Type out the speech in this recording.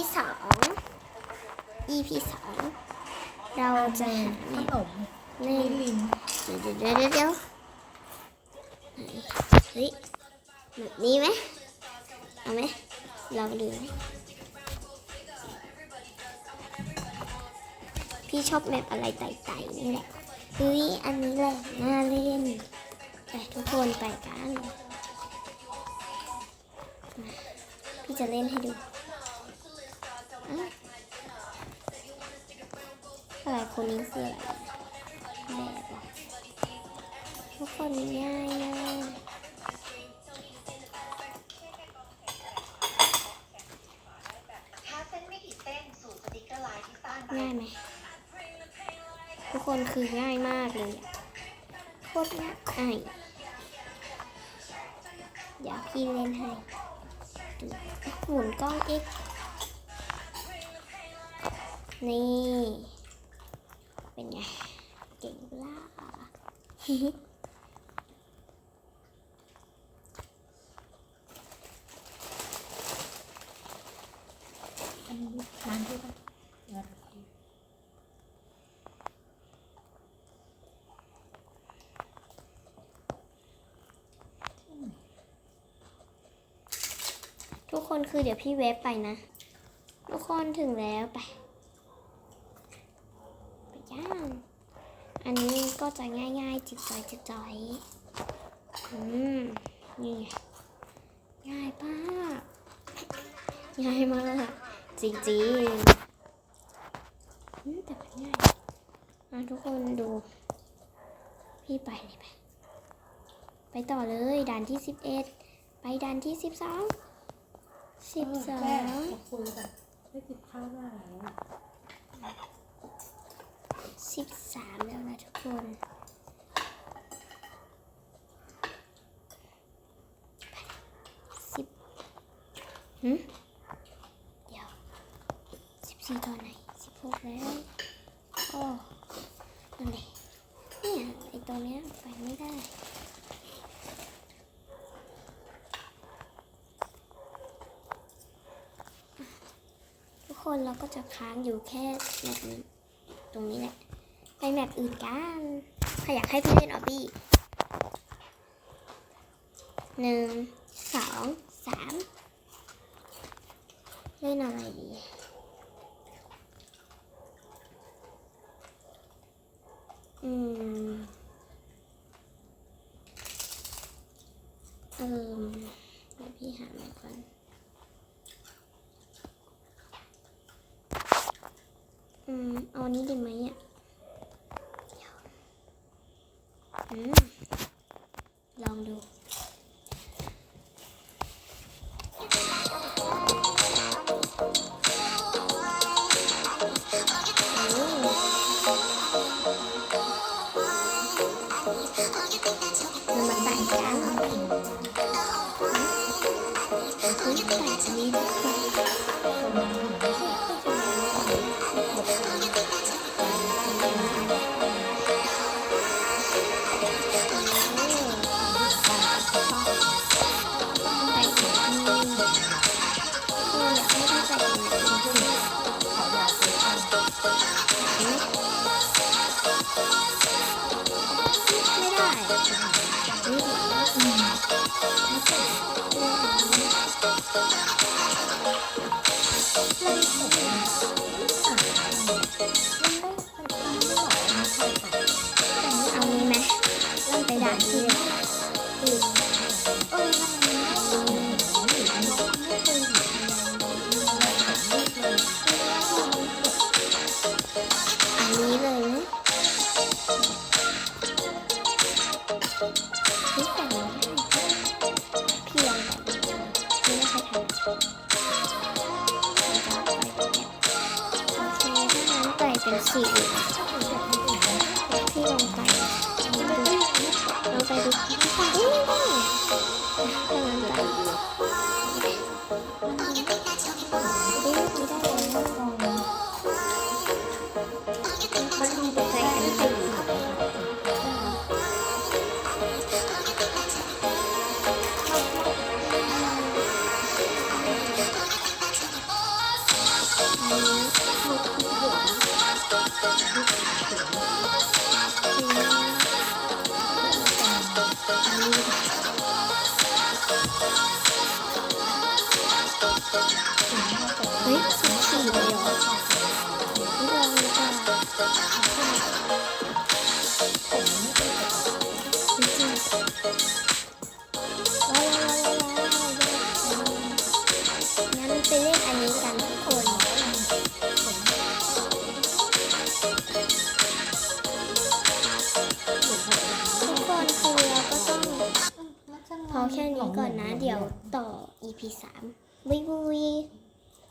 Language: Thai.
ที่สอง EP สองเราจะหาขแมนปมเล่นลินเดี๋ยวเดี๋ยวเดี๋ยวเดี๋ยวไหนเฮ้ยแบบนี้ไหมเอาไหมลองดูไหมพี่ชอบแมปอะไรไต่ๆนี่แหละเฮ้ยอันนี้แหละน่าเล่นไปทุกคนไปกันมาพี่จะเล่นให้ดู อะอะไรคนนี้คืออะไรแบบเหรอทุกคนง่ายมากถ้าเส้นไม่กี่เส้นสู่สติกเกอร์ไลน์ที่สร้างง่ายไหมทุกคนคือง่ายมากเลยอะโคตรง่ายเดี๋ยวพี่เล่นให้ดูหมุนกล้องอีก นี่ เป็นไง เก่งล่าอันนี้ร้านที่ทุกคนคือเดี๋ยวพี่เวฟไปนะ ทุกคนถึงแล้วไปย่าง อันนี้ก็จะง่ายๆ จิบจอจิบจอยอืมนี่ง่ายป้ากง่ายมากจริงๆแต่มันง่ายอะทุกคนดู พี่ไปเลยไปไปต่อเลยด่านที่สิบเอ็ดไปด่านที่สิบสองสิบสองขอบคุณแบบได้ติดข้าวได้แล้ว สิบสามแล้วนะทุกคนสิบหืมเดี๋ยวสิบสี่ตอนไหนสิบหกแล้วโอ้นั่นเลยเนี่ยไอตัวเนี้ยไปไม่ได้ทุกคนเราก็จะค้างอยู่แค่แมปนี้ตรงนี้แหละ ไปแมปอื่นกันใครอยากให้พี่เล่นออบบี้หนึ่งสองสามเล่นอะไรดีอืมเออเดี๋ยวพี่หามาก่อนอืมเอาอันนี้ดีไหมอะเดี๋ยว อื ไม่ได้นี่เอานี้ไหมไปด่านที่อั งั้นไเฮ้ยสิบสี่เลยเหรอนี่เราเลยค่ะจริงๆว้าวว้าวว้าวว้าวว้าวงั้นไปเล่นอันนี้กันทุกคน ต่อ EP 3วิววิ